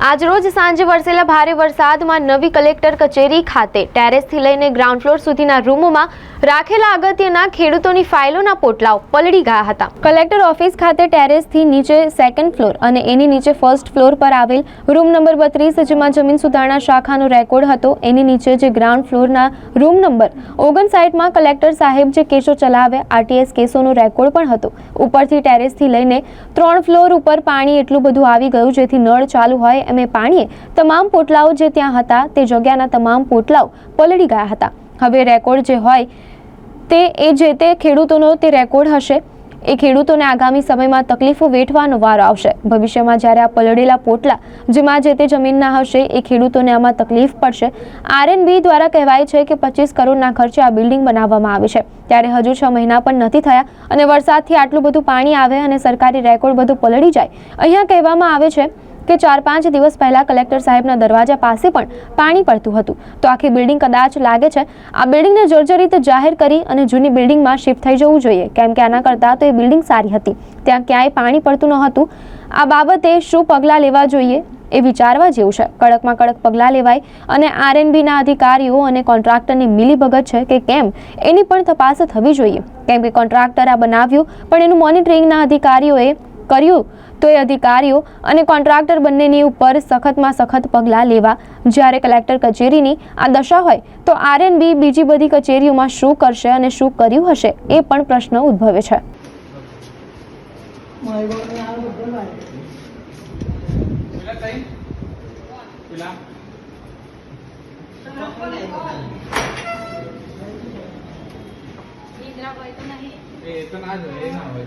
આજરોજ સાંજે વરસેલા ભારે વરસાદમાં નવી કલેક્ટર કચેરી ખાતે ટેરેસથી લઈને ગ્રાઉન્ડ ફ્લોર સુધીના રૂમોમાં રાખેલા અગત્યના ખેડૂતોની ફાઇલોના પોટલાઓ પલળી ગયા હતા. કલેક્ટર ઓફિસ ખાતે ટેરેસથી નીચે સેકન્ડ ફ્લોર અને એની નીચે ફર્સ્ટ ફ્લોર પર આવેલ રૂમ નંબર બત્રીસ, જેમાં જમીન સુધારણા શાખાનો રેકોર્ડ હતો. એની નીચે જે ગ્રાઉન્ડ ફ્લોરના રૂમ નંબર ઓગણસાઠમાં કલેક્ટર સાહેબ જે કેસો ચલાવે આરટીએસ કેસોનો રેકોર્ડ પણ હતો. ઉપરથી ટેરેસથી લઈને ત્રણ ફ્લોર ઉપર પાણી એટલું બધું આવી ગયું જેથી નળ ચાલુ હોય એમ પાણીએ તમામ પોટલાઓ જે ત્યાં હતા તે જગ્યાના તમામ પોટલાઓ પલળી ગયા હતા. હવે રેકોર્ડ જે હોય તે એ જે તે ખેડૂતોનો તે રેકોર્ડ હશે, એ ખેડૂતોને આગામી સમયમાં તકલીફો વેઠવાનો વારો આવશે. ભવિષ્યમાં જ્યારે આ પલળેલા પોટલા જેમાં જે તે જમીનના હશે, એ ખેડૂતોને આમાં તકલીફ પડશે. આરએનબી દ્વારા કહેવાય છે કે પચીસ કરોડના ખર્ચે આ બિલ્ડિંગ બનાવવામાં આવી છે. ત્યારે હજુ છ મહિના પણ નથી થયા અને વરસાદથી આટલું બધું પાણી આવે અને સરકારી રેકોર્ડ બધું પલળી જાય. અહીંયા કહેવામાં આવે છે કે ચાર પાંચ દિવસ પહેલા કલેક્ટર સાહેબના દરવાજા પાસે પણ પાણી પડતું હતું. તો આખી બિલ્ડિંગ કદાચ લાગે છે, આ બિલ્ડિંગને જર્જરિત જાહેર કરી અને જૂની બિલ્ડિંગમાં શિફ્ટ થઈ જવું જોઈએ. કેમ કે આના કરતાં તો એ બિલ્ડિંગ સારી હતી. ત્યાં ક્યાંય પાણી પડતું ન હતું આ બાબતે શું પગલાં લેવા જોઈએ એ વિચારવા જેવું છે. કડકમાં કડક પગલાં લેવાય અને આરએનબીના અધિકારીઓ અને કોન્ટ્રાક્ટરની મિલીભગત છે કે કેમ, એની પણ તપાસ થવી જોઈએ. કેમ કે કોન્ટ્રાક્ટર આ બનાવ્યું, પણ એનું મોનિટરિંગના અધિકારીઓએ કર્યું તો એ અધિકારીઓ અને કોન્ટ્રાક્ટર બંનેની ઉપર સખતમાં સખત પગલાં લેવા જ્યારે કલેક્ટર કચેરીની આ દશા હોય તો આરએનબી બીજી બધી કચેરીઓમાં શું કરશે અને શું કર્યું હશે એ પણ પ્રશ્ન ઉદ્ભવે છે. એ તો ના જ હોય, એ ના હોય.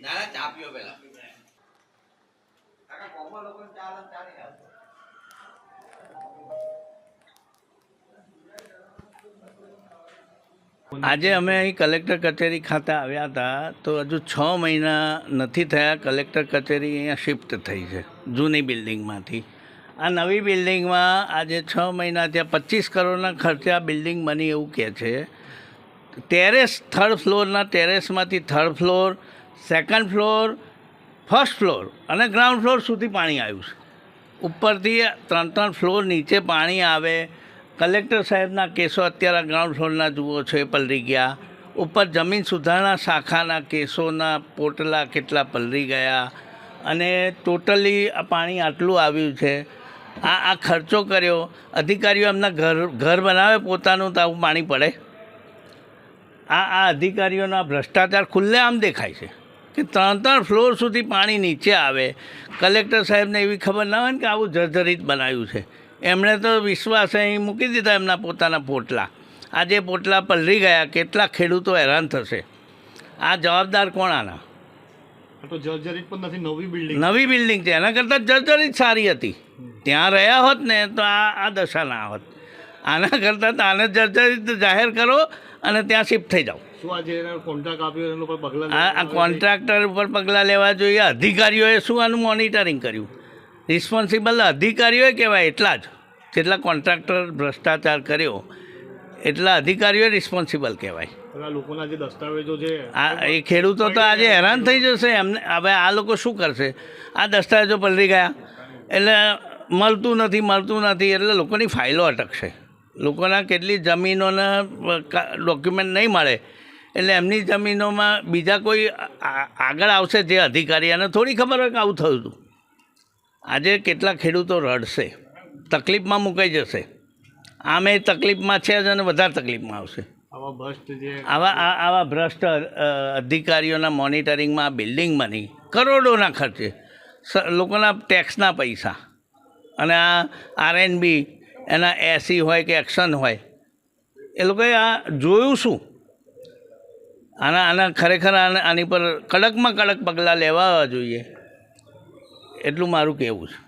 ના ચા પીઓ પેલા આજે અમે અહીં કલેક્ટર કચેરી ખાતે આવ્યા હતા તો હજુ છ મહિના નથી થયા કલેક્ટર કચેરી અહીંયા શિફ્ટ થઈ છે જૂની બિલ્ડિંગમાંથી. આ નવી બિલ્ડિંગમાં આજે છ મહિના ત્યાં પચીસ કરોડના ખર્ચે આ બિલ્ડિંગ બની એવું કહે છે. ટેરેસ થર્ડ ફ્લોરના ટેરેસમાંથી third floor, second floor, first floor અને ગ્રાઉન્ડ ફ્લોર સુધી પાણી આવ્યું છે. ઉપરથી ત્રણ ત્રણ ફ્લોર નીચે પાણી આવે. કલેક્ટર સાહેબના કેસો અત્યારે ગ્રાઉન્ડ ફ્લોરના જુઓ છો, એ પલરી ગયા. ઉપર જમીન સુધારણા શાખાના કેસોના પોટલા કેટલા પલરી ગયા. અને ટોટલી આ પાણી આટલું આવ્યું છે. આ આ ખર્ચો કર્યો. અધિકારીઓ એમના ઘર ઘર બનાવે પોતાનું તો આવું પાણી પડે. આ આ અધિકારીઓના ભ્રષ્ટાચાર ખુલ્લે આમ દેખાય છે કે ત્રણ ત્રણ ફ્લોર સુધી પાણી નીચે આવે. કલેક્ટર સાહેબને એવી ખબર ના હોય ને કે આવું જર્જરિત બનાવ્યું છે. એમણે તો વિશ્વાસ અહીં મૂકી દીધા એમના પોતાના પોટલા. આજે પોટલા પલરી ગયા. કેટલા ખેડૂતો હેરાન થશે. આ જવાબદાર કોણ આના? આ તો જર્જરિત પણ નથી નવી બિલ્ડિંગ નવી બિલ્ડિંગ છે. એના કરતાં જર્જરિત સારી હતી. ત્યાં રહ્યા હોત ને તો આ આ દશા ના હોત. આના કરતાં તો આને જર્જરિત જાહેર કરો અને ત્યાં શિફ્ટ થઈ જાઓ. આ કોન્ટ્રાક્ટર ઉપર પગલાં લેવા જોઈએ. અધિકારીઓએ શું આનું મોનિટરિંગ કર્યું? રિસ્પોન્સિબલ અધિકારીઓએ કહેવાય એટલા જ. જેટલા કોન્ટ્રાક્ટર ભ્રષ્ટાચાર કર્યો એટલા અધિકારીઓ રિસ્પોન્સિબલ કહેવાય. લોકોના જે દસ્તાવેજો છે આ એ ખેડૂતો તો આજે હેરાન થઈ જશે. એમને હવે આ લોકો શું કરશે? આ દસ્તાવેજો પલરી ગયા. એટલે મળતું નથી મળતું નથી. એટલે લોકોની ફાઇલો અટકશે. લોકોના કેટલી જમીનોના ડોક્યુમેન્ટ નહીં મળે. એટલે એમની જમીનોમાં બીજા કોઈ આગળ આવશે જે અધિકારી. અને થોડી ખબર હોય કે આવું થયું હતું. આજે કેટલા ખેડૂતો રડશે. તકલીફમાં મુકાઈ જશે. આમે તકલીફમાં છે જ અને વધારે તકલીફમાં આવશે. આવા ભ્રષ્ટ જે આવા આવા ભ્રષ્ટ અધિકારીઓના મોનિટરિંગમાં આ બિલ્ડિંગ બની કરોડોના ખર્ચે લોકોના ટેક્સના પૈસા અને આ આરએનબી એના એસી હોય કે એક્શન હોય એ લોકોએ આ જોયું શું? આના આના ખરેખર આને આની પર કડકમાં કડક પગલાં લેવા જોઈએ. એટલું મારું કહેવું છે.